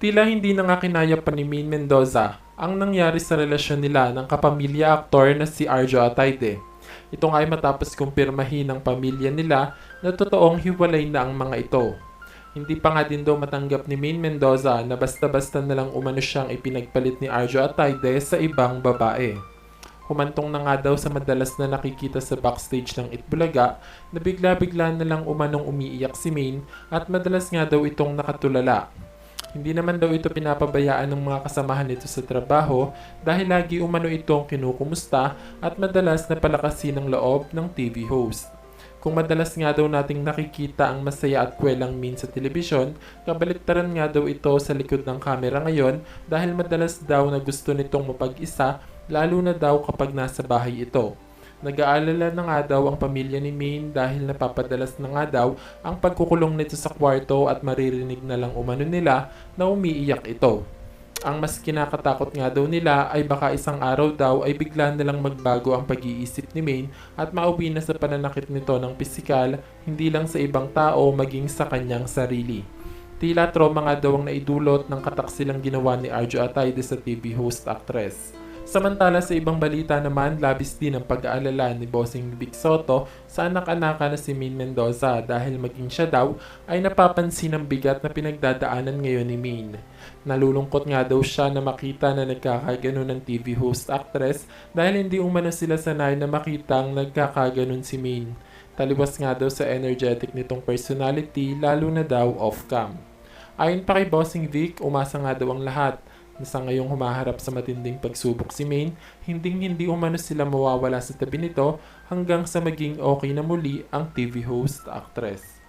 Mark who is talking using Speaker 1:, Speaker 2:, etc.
Speaker 1: Tila hindi na nga kinaya pa ni Maine Mendoza ang nangyari sa relasyon nila ng kapamilya aktor na si Arjo Atayde. Ito nga ay matapos kumpirmahin ng pamilya nila na totoong hiwalay na ang mga ito. Hindi pa nga din daw matanggap ni Maine Mendoza na basta-basta na lang umano siyang ipinagpalit ni Arjo Atayde sa ibang babae. Humantong na nga daw sa madalas na nakikita sa backstage ng Itbulaga na bigla-bigla na lang umanong umiiyak si Maine at madalas nga daw itong nakatulala. Hindi naman daw ito pinapabayaan ng mga kasamahan nito sa trabaho dahil lagi umano itong kinukumusta at madalas na palakasin ng loob ng TV host. Kung madalas nga daw nating nakikita ang masaya at kwelang mean sa telebisyon, kabaliktaran nga daw ito sa likod ng kamera ngayon dahil madalas daw na gusto nitong mapag-isa lalo na daw kapag nasa bahay ito. Nag-aalala na nga daw ang pamilya ni Maine dahil napapadalas na nga daw ang pagkukulong nito sa kwarto at maririnig na lang umano nila na umiiyak ito. Ang mas kinakatakot nga daw nila ay baka isang araw daw ay bigla na lang magbago ang pag-iisip ni Maine at mauwi na sa pananakit nito ng pisikal, hindi lang sa ibang tao maging sa kanyang sarili. Tila trauma nga daw ang naidulot ng kataksilang ginawa ni Arjo Atayde sa TV host actress. Samantala sa ibang balita naman, labis din ang pag-aalala ni Bossing Vic Soto sa anak-anaka na si Min Mendoza dahil maging siya daw ay napapansin ang bigat na pinagdadaanan ngayon ni Min. Nalulungkot nga daw siya na makita na nagkakagano ng TV host actress dahil hindi umano sila sanay na makitang nagkakaganon si Min. Taliwas nga daw sa energetic nitong personality lalo na daw off-cam. Ayon pa kay Bossing Vic, umasa nga daw ang lahat na sa ngayong humaharap sa matinding pagsubok si Maine, hinding hindi umano sila mawawala sa tabi nito hanggang sa maging okay na muli ang TV host actress.